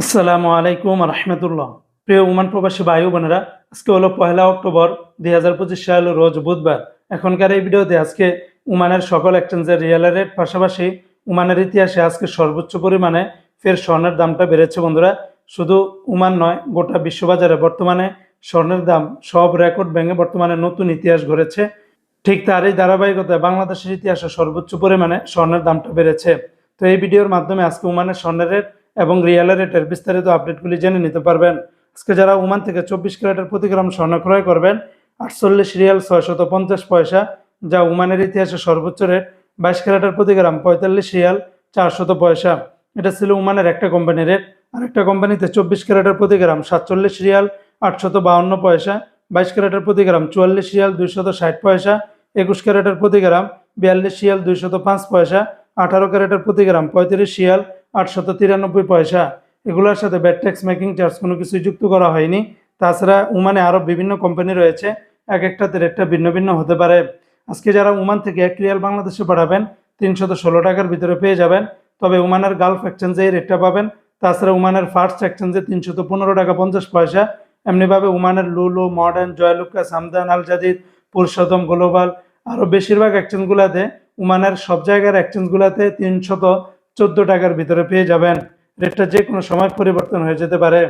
আসসালামু আলাইকুম রহমতুল্লাহ প্রিয় উমান প্রবাসী ভাই বোনেরা, আজকে হলো পয়লা অক্টোবর দুই হাজার পঁচিশ সাল রোজ বুধবার। এখনকার এই ভিডিওতে আজকে উমানের সকল এক্সচেঞ্জের রিয়েল রেট পাশাপাশি উমানের ইতিহাসে আজকে সর্বোচ্চ পরিমাণে ফের স্বর্ণের দামটা বেড়েছে বন্ধুরা। শুধু উমান নয়, গোটা বিশ্ববাজারে বর্তমানে স্বর্ণের দাম সব রেকর্ড ভেঙে বর্তমানে নতুন ইতিহাস গড়েছে। ঠিক তারই ধারাবাহিকতায় বাংলাদেশের ইতিহাসে সর্বোচ্চ পরিমাণে স্বর্ণের দামটা বেড়েছে। তো এই ভিডিওর মাধ্যমে আজকে উমানের স্বর্ণের রেট এবং রিয়েল রেটের বিস্তারিত আপডেটগুলি জেনে নিতে পারবেন। আজকে যারা উমান থেকে চব্বিশ ক্যারেটের প্রতি গ্রাম স্বর্ণ ক্রয় করবেন, আটচল্লিশ রিয়াল ছয়শত পঞ্চাশ পয়সা, যা উমানের ইতিহাসে সর্বোচ্চ রেট, বাইশ ক্যারেটের প্রতি গ্রাম পঁয়তাল্লিশ রিয়াল চারশত পয়সা। এটা ছিল উমানের একটা কোম্পানির রেট, আর একটা কোম্পানিতে চব্বিশ ক্যারেটের প্রতি গ্রাম সাতচল্লিশ রিয়াল আটশত বাউন্ন পয়সা, বাইশ ক্যারেটের প্রতি গ্রাম চুয়াল্লিশ রিয়াল দুইশত ষাট পয়সা, একুশ ক্যারেটের প্রতি গ্রাম বিয়াল্লিশ রিয়াল দুইশত পাঁচ পয়সা, আঠারো ক্যারেটের প্রতি গ্রাম পঁয়ত্রিশ রিয়াল আটশত তিরানব্বই পয়সা। এগুলোর সাথে ব্যাট ট্যাক্স মেকিং চার্জ কোনো কিছু যুক্ত করা হয়নি। তাছাড়া উমানে আরও বিভিন্ন কোম্পানি রয়েছে। এক একটাতে রেটটা ভিন্ন ভিন্ন হতে পারে। আজকে যারা উমান থেকে এক রিয়াল বাংলাদেশে পাঠাবেন, তিনশত ষোলো টাকার ভিতরে পেয়ে যাবেন। তবে উমানের গালফ এক্সচেঞ্জে এই রেটটা পাবেন। তাছাড়া উমানের ফার্স্ট এক্সচেঞ্জে তিনশত পনেরো টাকা পঞ্চাশ পয়সা। এমনিভাবে উমানের লুলু, মডার্ন জয়লুকা সামদান আল জাদিদ পুরুষোত্তম, গ্লোবাল, আরও বেশিরভাগ এক্সচেঞ্জগুলোতে উমানের সব জায়গার এক্সচেঞ্জগুলোতে তিনশত চোদ্দ টাকার ভিতরে পেয়ে যাবেন। রেটটা যে কোনো সময় পরিবর্তন হয়ে যেতে পারে।